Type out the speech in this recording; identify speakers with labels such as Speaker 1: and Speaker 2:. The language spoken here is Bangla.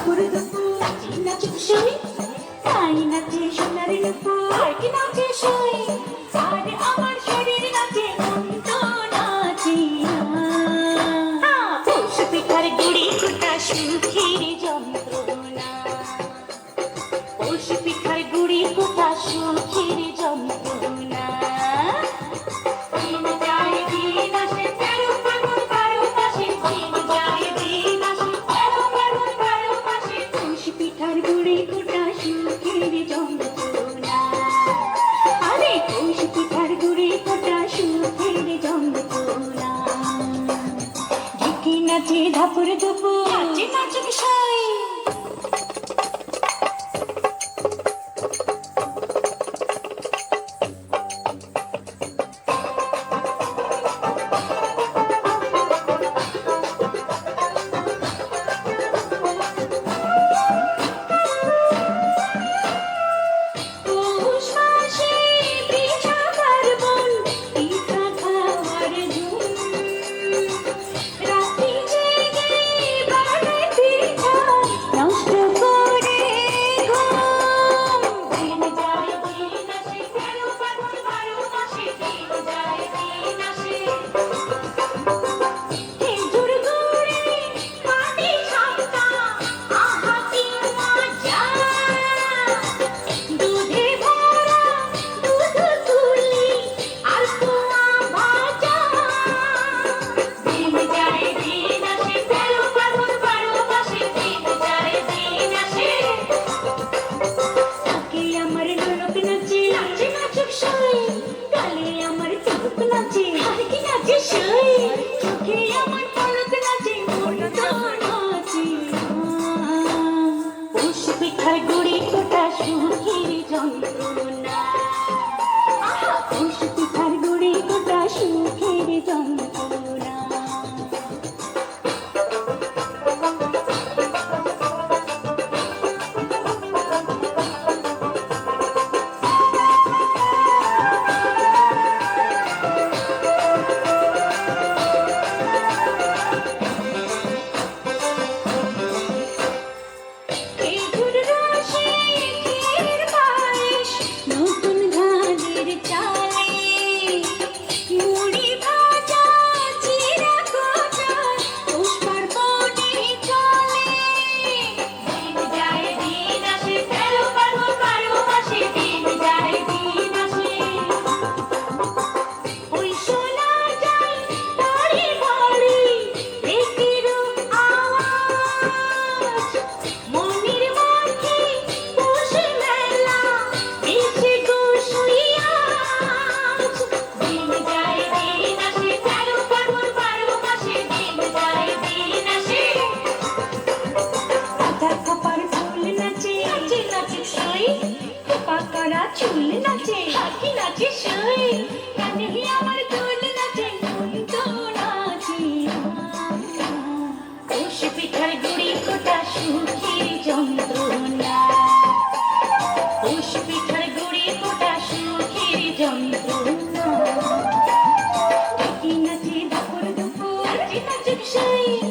Speaker 1: বাবুর দুপুর নাচে সই তাই নাচে সোনার দুপুর নাচে সই আর আমার নাচে ধাপুর ধুপুর নাচে নাচে চুল নাচে পাখি নাচে সই কানে আমার দুল নাচে দুল তো নাচে। কোষ পিঠার গুড়ি কোটা সুখের যন্ত্রণা। কোষ পিঠার গুড়ি কোটা সুখের যন্ত্রণা। পাখি নাচে দুপুর দুপুর নাচে নাচে সই